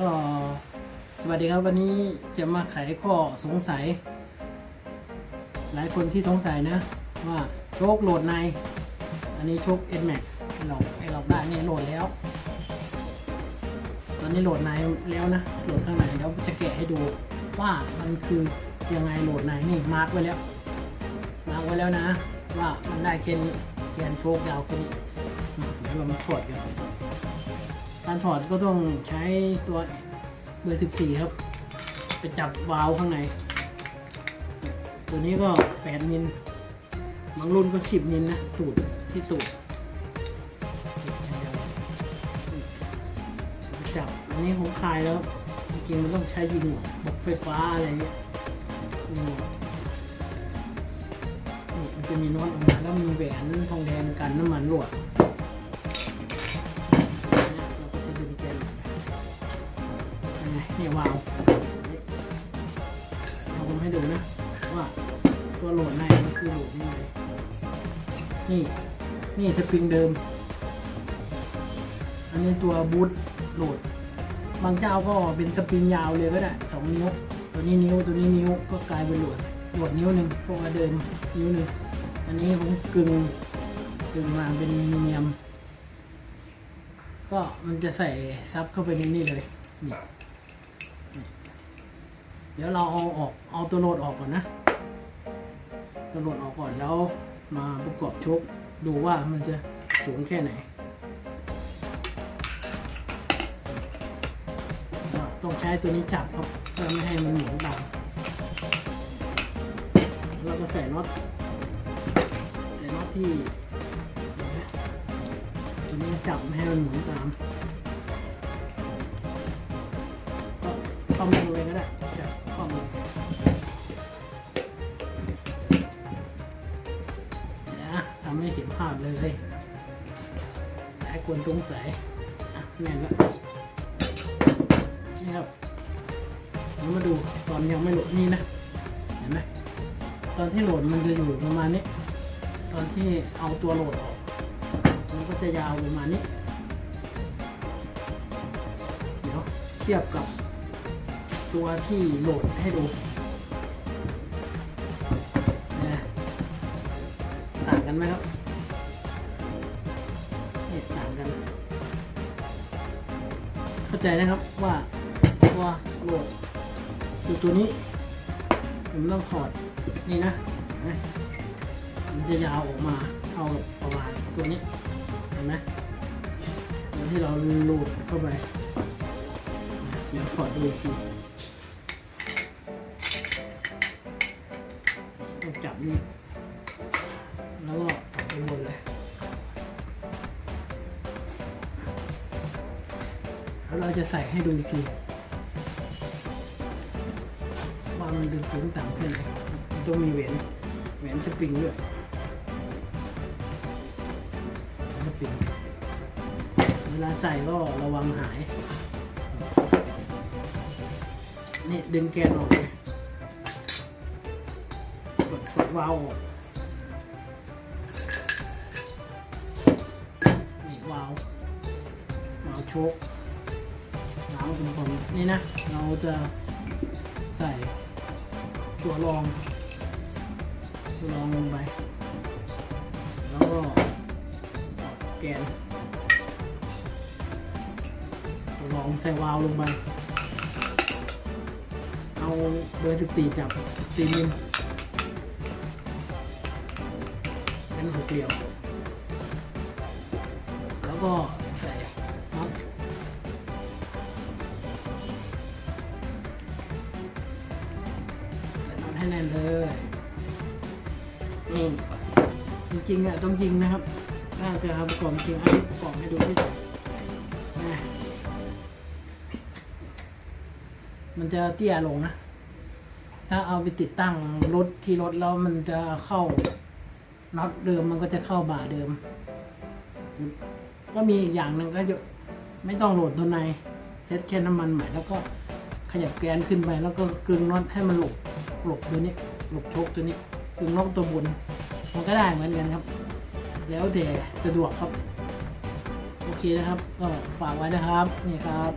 ก็สวัสดีครับวันนี้จะมาไขข้อสงสัย หลายคนที่สงสัยนะ ว่าโชคโหลดใน อันนี้โชค n m a x ให้เราให้เราได้เนี่ยโหลดแล้ว ตอนนี้โหลดในแล้วนะโหลดข้างในแล้วจะแกะให้ดูว่ามันคือยังไงโหลดในนี่มาร์กไว้แล้วมาร์กไว้แล้วนะ ว่ามันได้แค่นี้แกนโชคยาวแค่นี้เดี๋ยวเรามาถอดกัน การถอดก็ต้องใช้ตัวเบอร์14 ครับ ไปจับวาล์วข้างใน ตัวนี้ก็ 8 มิลบางรุ่นก็ 10 มิลนะ ตูดที่ตูดจับ อันนี้ผมคลายแล้ว จริงๆมันต้องใช้ยิงหัวบกไฟฟ้าอะไรเงี้ยนี่มันจะมีน็อตออกมาแล้วมีแหวนทองแดงกันน้ำมันรั่ว ไปยังไงเนี่ยวาวเอาผมให้ดูนะ ว่าตัวโหลดในมันคือโหลดยังไงนี่ นี่สปริงเดิม อันนี้ตัวบูทโหลด บางเจ้าก็เป็นสปริงยาวเลยก็ได้สองนิ้ว ตัวนี้นิ้วตัวนี้นิ้วก็กลายเป็นโหลดโหลดนิ้วหนึ่งพราะว่าเดิมนิ้วหนึ่งอันนี้ผมกึ่งกึ่งมาเป็นมีเนียม ก็มันจะใส่ซับเข้าไปในนี่เลยนี่ เดี๋ยวเราเอาออกเอาตัวโหลดออกก่อนนะ ตัวโหลดออกก่อนแล้วมาประกอบชกดูว่ามันจะสูงแค่ไหน ต้องใช้ตัวนี้จับครับเพื่อไม่ให้มันหมุนตามเราก็ใส่น็อตใส่น็อตที่เห็นไมตัวนี้จับไม่ให้มันหมุนตาม คนสงสัยอะแน่นแล้วนี่ครับเรามาดูตอนยังไม่โหลดนี่นะเห็นไหมตอนที่โหลดมันจะอยู่ประมาณนี้ ตอนที่เอาตัวโหลดออก มันก็จะยาวประมาณนี้ เดี๋ยวเทียบกับตัวที่โหลดให้ดูนะต่างกันไหมครับ นี่ต่างกัน เข้าใจนะครับว่าตัวโหลดคือตัวนี้ ผมต้องถอดนี่นะมันจะยาวออกมาเท่ากับประมาณตัวนี้เห็นไหมตัวที่เราโหลดเข้าไปเดี๋ยวถอดดูทีต้องจับนี่ แล้วเราจะใส่ให้ดูอีกทีว่ามันดึงสูงต่ำแค่ไหนมันต้องมีแหวนแหวนสปริงด้วยสปริงเวลาใส่ก็ระวังหาย นี่ดึงแกนออกเลยกดกดวาล์วออกนี่วาล์ววาล์วโชกาเป็นคนนี่นะ เราจะใส่ตัวรองตัวรองลงไป แล้วก็แกนลองใส่วาล์วลงไป เอาเบอร์14จับตีมิลเป็นหกเหลี่ยมแล้วก็ แน่นเลยนี่จริงๆอะต้องยิงนะครับน่าจะประกอบจริงให้ประกอบให้ดูที่นะมันจะเตี้ยลงนะ ถ้าเอาไปติดตั้งรถที่รถแล้วมันจะเข้าน็อตเดิมมันก็จะเข้าบ่าเดิม ก็มีอีกอย่างหนึ่งก็จะไม่ต้องโหลดตัวในเซ็ตแค่น้ำมันใหม่แล้วก็ ขยับแกนขึ้นไปแล้วก็กึงน็อตให้มันหลบหลบตัวนี้หลบชกตัวนี้กึงน็อตตัวบนมันก็ได้เหมือนกันครับ แล้วแต่สะดวกครับ โอเคนะครับก็ฝากไว้นะครับนี่ครับ